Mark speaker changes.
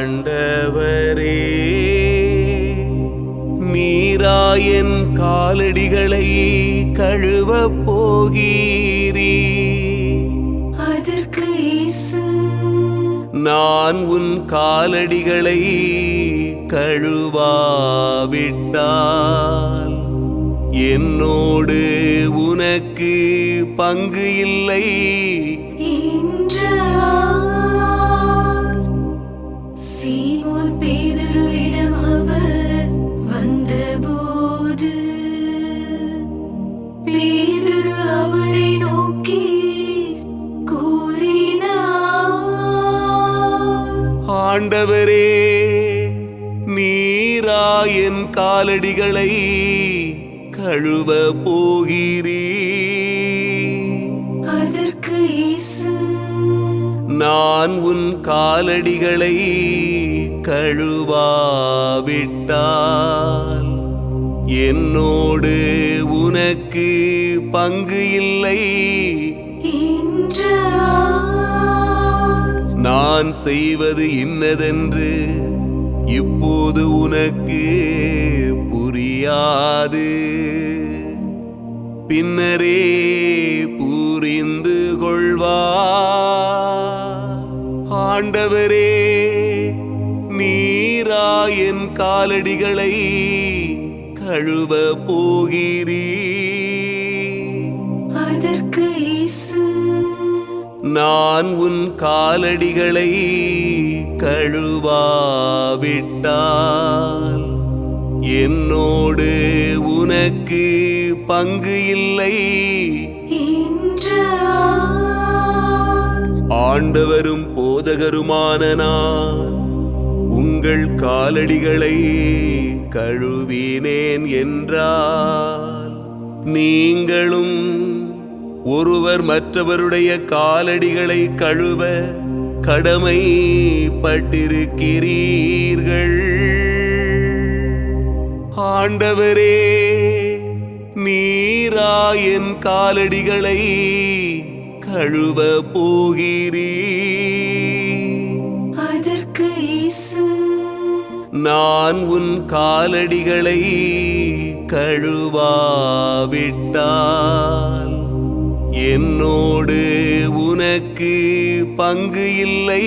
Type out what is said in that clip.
Speaker 1: ஆண்டவரே மீராயன் காலடிகளை கழுவப் போகிறீ.
Speaker 2: அதற்கு
Speaker 1: நான் உன் காலடிகளை கழுவாவிட்டால் என்னோடு உனக்கு பங்கு இல்லை. ஆண்டவரே நீரா என் காலடிகளை கழுவ போகிறீ.
Speaker 2: அதற்கு
Speaker 1: நான் உன் காலடிகளை கழுவாவிட்டால் என்னோடு உனக்கு பங்கு இல்லை. நான் செய்வது இன்னதென்று இப்போது உனக்கு புரியாது. பின்னரே புரிந்து கொள்வா. ஆண்டவரே நீரா என் காலடிகளை கழுவ போகிறீ.
Speaker 2: அதற்கு
Speaker 1: நான் உன் காலடிகளை கழுவாவிட்டால் என்னோடு உனக்கு பங்கு இல்லை. ஆண்டவரும் போதகருமான நான் உங்கள் காலடிகளை கழுவினேன் என்றால் நீங்களும் ஒருவர் மற்றவருடைய காலடிகளை கழுவ கடமைப்பட்டிருக்கிறீர்கள் ஆண்டவரே நீரா என் காலடிகளை கழுவ போகிறீ
Speaker 2: அதற்கு
Speaker 1: நான் உன் காலடிகளை கழுவாவிட்டால் என்னோடு உனக்கு பங்கு இல்லை.